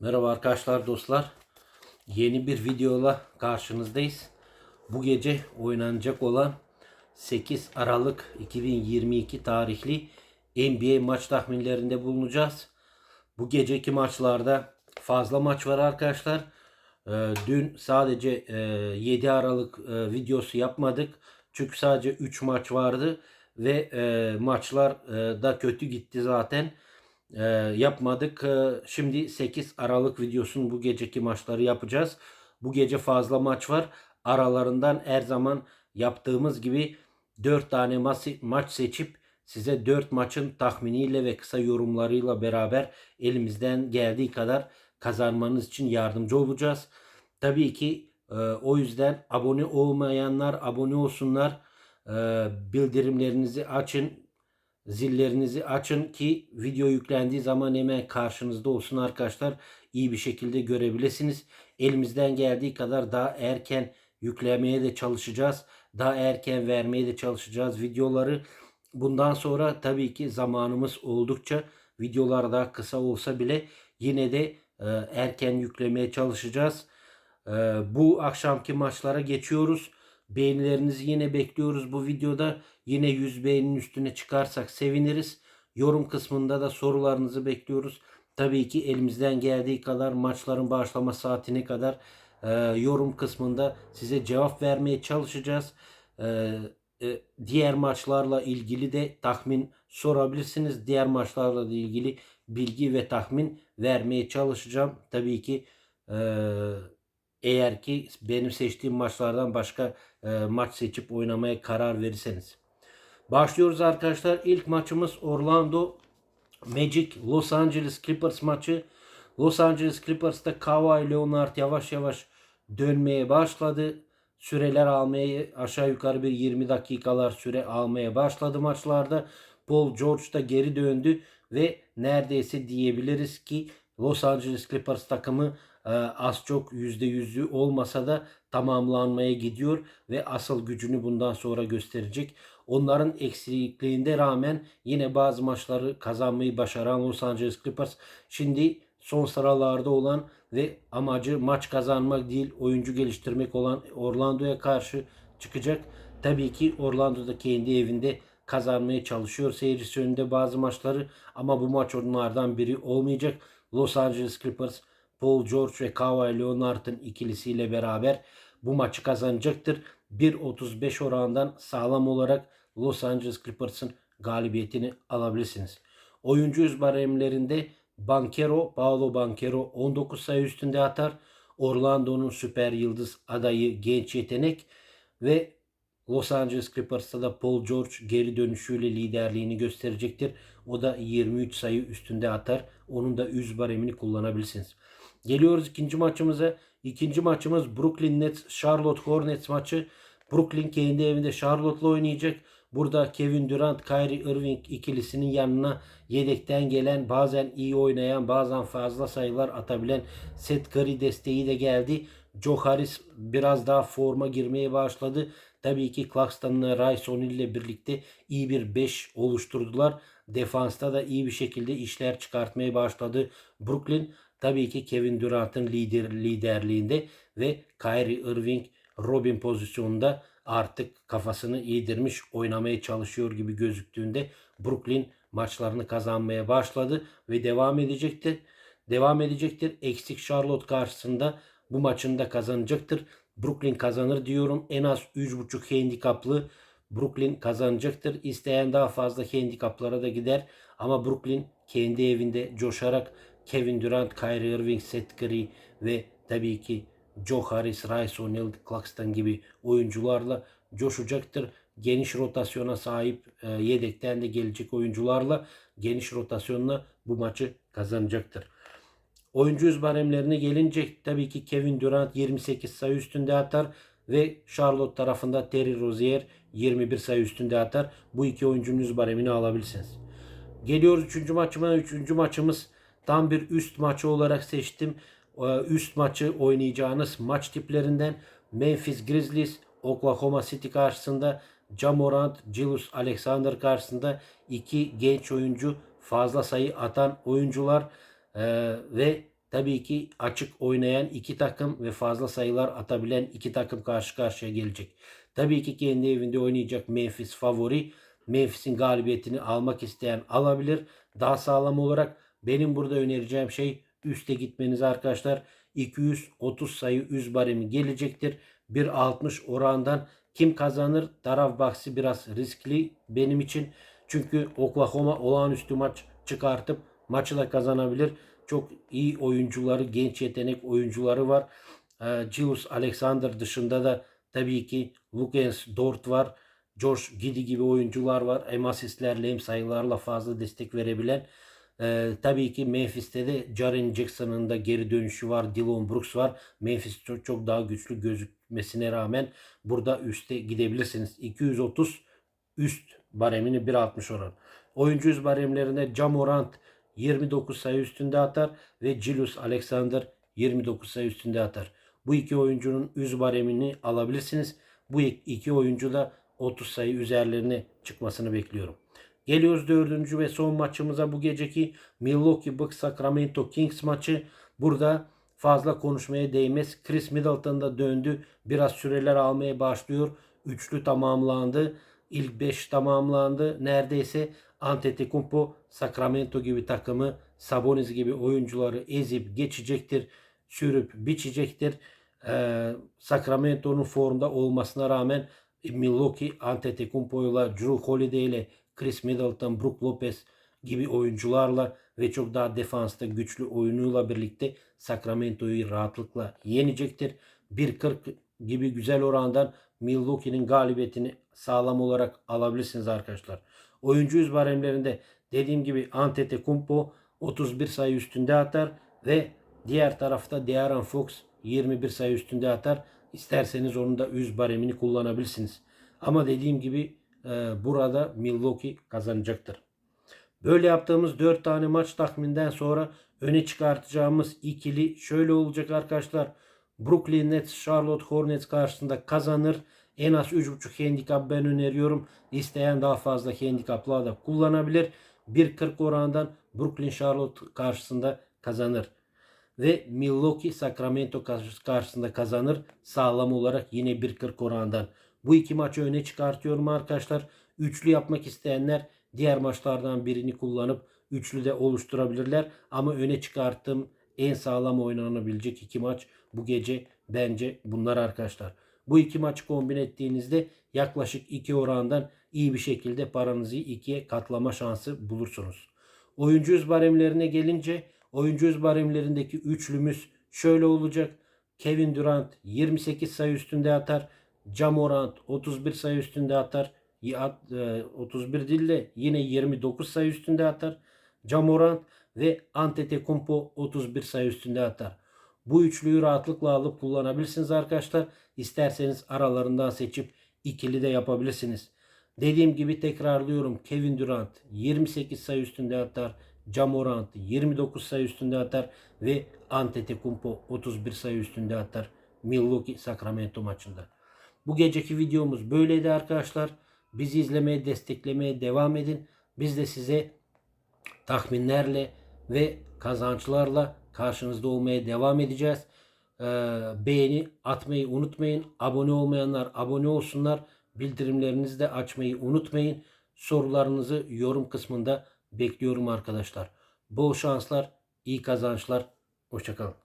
Merhaba arkadaşlar dostlar. Yeni bir videola karşınızdayız. Bu gece oynanacak olan 8 Aralık 2022 tarihli NBA maç tahminlerinde bulunacağız. Bu geceki maçlarda fazla maç var arkadaşlar. Ee, dün sadece e, 7 Aralık e, videosu yapmadık. Çünkü sadece 3 maç vardı ve e, maçlar e, da kötü gitti zaten. E, yapmadık. E, şimdi 8 Aralık videosunu bu geceki maçları yapacağız. Bu gece fazla maç var. Aralarından her zaman yaptığımız gibi 4 tane maç seçip size 4 maçın tahminiyle ve kısa yorumlarıyla beraber elimizden geldiği kadar kazanmanız için yardımcı olacağız. Tabii ki e, o yüzden abone olmayanlar abone olsunlar. E, bildirimlerinizi açın. Zillerinizi açın ki video yüklendiği zaman hemen karşınızda olsun arkadaşlar. İyi bir şekilde görebilirsiniz. Elimizden geldiği kadar daha erken yüklemeye de çalışacağız. Daha erken vermeye de çalışacağız videoları. Bundan sonra tabii ki zamanımız oldukça videolar daha kısa olsa bile yine de e, erken yüklemeye çalışacağız. E, bu akşamki maçlara geçiyoruz. Beğenilerinizi yine bekliyoruz bu videoda. Yine 100 beğeninin üstüne çıkarsak seviniriz. Yorum kısmında da sorularınızı bekliyoruz. Tabii ki elimizden geldiği kadar maçların başlama saatine kadar e, yorum kısmında size cevap vermeye çalışacağız. E, e, diğer maçlarla ilgili de tahmin sorabilirsiniz. Diğer maçlarla da ilgili bilgi ve tahmin vermeye çalışacağım. Tabii ki e, eğer ki benim seçtiğim maçlardan başka e, maç seçip oynamaya karar verirseniz. Başlıyoruz arkadaşlar. İlk maçımız Orlando Magic Los Angeles Clippers maçı. Los Angeles Clippers'ta Kawhi Leonard yavaş yavaş dönmeye başladı. Süreler almaya aşağı yukarı bir 20 dakikalar süre almaya başladı maçlarda. Paul George da geri döndü ve neredeyse diyebiliriz ki Los Angeles Clippers takımı e, az çok %100'ü olmasa da tamamlanmaya gidiyor ve asıl gücünü bundan sonra gösterecek. Onların eksikliğinde rağmen yine bazı maçları kazanmayı başaran Los Angeles Clippers şimdi son sıralarda olan ve amacı maç kazanmak değil oyuncu geliştirmek olan Orlando'ya karşı çıkacak. Tabii ki Orlando'da kendi evinde kazanmaya çalışıyor. Seyircisi önünde bazı maçları ama bu maç onlardan biri olmayacak. Los Angeles Clippers Paul George ve Kawhi Leonard'ın ikilisiyle beraber bu maçı kazanacaktır. 1.35 oranından sağlam olarak Los Angeles Clippers'ın galibiyetini alabilirsiniz. Oyuncu yüz baremlerinde Bankero, Paolo Bankero 19 sayı üstünde atar. Orlando'nun süper yıldız adayı genç yetenek ve Los Angeles Clippers'ta da Paul George geri dönüşüyle liderliğini gösterecektir. O da 23 sayı üstünde atar. Onun da üz baremini kullanabilirsiniz. Geliyoruz ikinci maçımıza. İkinci maçımız Brooklyn Nets Charlotte Hornets maçı. Brooklyn kendi evinde Charlotte'la oynayacak. Burada Kevin Durant, Kyrie Irving ikilisinin yanına yedekten gelen, bazen iyi oynayan, bazen fazla sayılar atabilen Seth Curry desteği de geldi. Joe Harris biraz daha forma girmeye başladı. Tabii ki Claxton'la Rice O'Neal ile birlikte iyi bir 5 oluşturdular. Defansta da iyi bir şekilde işler çıkartmaya başladı. Brooklyn tabii ki Kevin Durant'ın lider liderliğinde ve Kyrie Irving Robin pozisyonunda artık kafasını iyidirmiş oynamaya çalışıyor gibi gözüktüğünde Brooklyn maçlarını kazanmaya başladı ve devam edecektir. Devam edecektir. Eksik Charlotte karşısında bu maçını da kazanacaktır. Brooklyn kazanır diyorum. En az 3.5 handikaplı Brooklyn kazanacaktır. İsteyen daha fazla handikaplara da gider. Ama Brooklyn kendi evinde coşarak Kevin Durant, Kyrie Irving, Seth Curry ve tabii ki Joe Harris, Rice O'Neal, Claxton gibi oyuncularla coşacaktır. Geniş rotasyona sahip e, yedekten de gelecek oyuncularla geniş rotasyonla bu maçı kazanacaktır. Oyuncu yüz baremlerine gelince tabii ki Kevin Durant 28 sayı üstünde atar ve Charlotte tarafında Terry Rozier 21 sayı üstünde atar. Bu iki oyuncunun yüz baremini alabilirsiniz. Geliyoruz 3. maçıma. 3. maçımız tam bir üst maçı olarak seçtim. Ee, Üst maçı oynayacağınız maç tiplerinden Memphis Grizzlies Oklahoma City karşısında Jamorant, Julius Alexander karşısında iki genç oyuncu fazla sayı atan oyuncular ee, ve tabii ki açık oynayan iki takım ve fazla sayılar atabilen iki takım karşı karşıya gelecek. Tabii ki kendi evinde oynayacak Memphis favori. Memphis'in galibiyetini almak isteyen alabilir. Daha sağlam olarak benim burada önereceğim şey üste gitmeniz arkadaşlar. 230 sayı üz baremi gelecektir. 1.60 orandan kim kazanır? Taraf bahsi biraz riskli benim için. Çünkü Oklahoma olağanüstü maç çıkartıp maçı da kazanabilir. Çok iyi oyuncuları, genç yetenek oyuncuları var. Ee, Julius Alexander dışında da tabii ki Lucas Dort var. Josh Giddy gibi oyuncular var. Hem asistlerle hem sayılarla fazla destek verebilen. Ee, tabii ki Memphis'te de Jaren Jackson'ın da geri dönüşü var. Dylan Brooks var. Memphis çok, çok daha güçlü gözükmesine rağmen burada üste gidebilirsiniz. 230 üst baremini 1.60 oran. Oyuncu üst baremlerinde Jamorant 29 sayı üstünde atar ve Julius Alexander 29 sayı üstünde atar. Bu iki oyuncunun üst baremini alabilirsiniz. Bu iki oyuncu da 30 sayı üzerlerine çıkmasını bekliyorum. Geliyoruz dördüncü ve son maçımıza bu geceki Milwaukee Bucks Sacramento Kings maçı. Burada fazla konuşmaya değmez. Chris Middleton da döndü. Biraz süreler almaya başlıyor. Üçlü tamamlandı. İlk 5 tamamlandı. Neredeyse Antetokounmpo Sacramento gibi takımı Sabonis gibi oyuncuları ezip geçecektir. Sürüp biçecektir. Ee, Sacramento'nun formda olmasına rağmen Milwaukee Antetokounmpo'yla Drew Holiday ile Chris Middleton, Brook Lopez gibi oyuncularla ve çok daha defansta güçlü oyunuyla birlikte Sacramento'yu rahatlıkla yenecektir. 1.40 gibi güzel orandan Milwaukee'nin galibiyetini sağlam olarak alabilirsiniz arkadaşlar. Oyuncu yüz baremlerinde dediğim gibi Antetokounmpo 31 sayı üstünde atar ve diğer tarafta De'Aaron Fox 21 sayı üstünde atar. İsterseniz onun da yüz baremini kullanabilirsiniz. Ama dediğim gibi e, burada Milwaukee kazanacaktır. Böyle yaptığımız 4 tane maç tahminden sonra öne çıkartacağımız ikili şöyle olacak arkadaşlar. Brooklyn Nets Charlotte Hornets karşısında kazanır. En az 3.5 handikap ben öneriyorum. İsteyen daha fazla handikapla da kullanabilir. 1.40 orandan Brooklyn Charlotte karşısında kazanır. Ve Milwaukee Sacramento karşısında kazanır. Sağlam olarak yine 1.40 orandan. Bu iki maçı öne çıkartıyorum arkadaşlar. Üçlü yapmak isteyenler diğer maçlardan birini kullanıp üçlü de oluşturabilirler. Ama öne çıkarttığım en sağlam oynanabilecek iki maç bu gece bence bunlar arkadaşlar. Bu iki maçı kombin ettiğinizde yaklaşık iki orandan iyi bir şekilde paranızı ikiye katlama şansı bulursunuz. Oyuncu yüz baremlerine gelince oyuncu yüz baremlerindeki üçlümüz şöyle olacak. Kevin Durant 28 sayı üstünde atar. Jamorant 31 sayı üstünde atar. 31 değil de yine 29 sayı üstünde atar. Jamorant ve Antetokounmpo 31 sayı üstünde atar. Bu üçlüyü rahatlıkla alıp kullanabilirsiniz arkadaşlar. İsterseniz aralarından seçip ikili de yapabilirsiniz. Dediğim gibi tekrarlıyorum. Kevin Durant 28 sayı üstünde atar. Jamorant 29 sayı üstünde atar ve Antetokounmpo 31 sayı üstünde atar. Milwaukee Sacramento maçında. Bu geceki videomuz böyleydi arkadaşlar. Bizi izlemeye, desteklemeye devam edin. Biz de size tahminlerle ve kazançlarla karşınızda olmaya devam edeceğiz. Ee, beğeni atmayı unutmayın. Abone olmayanlar abone olsunlar. Bildirimlerinizi de açmayı unutmayın. Sorularınızı yorum kısmında bekliyorum arkadaşlar. Bol şanslar, iyi kazançlar. Hoşçakalın.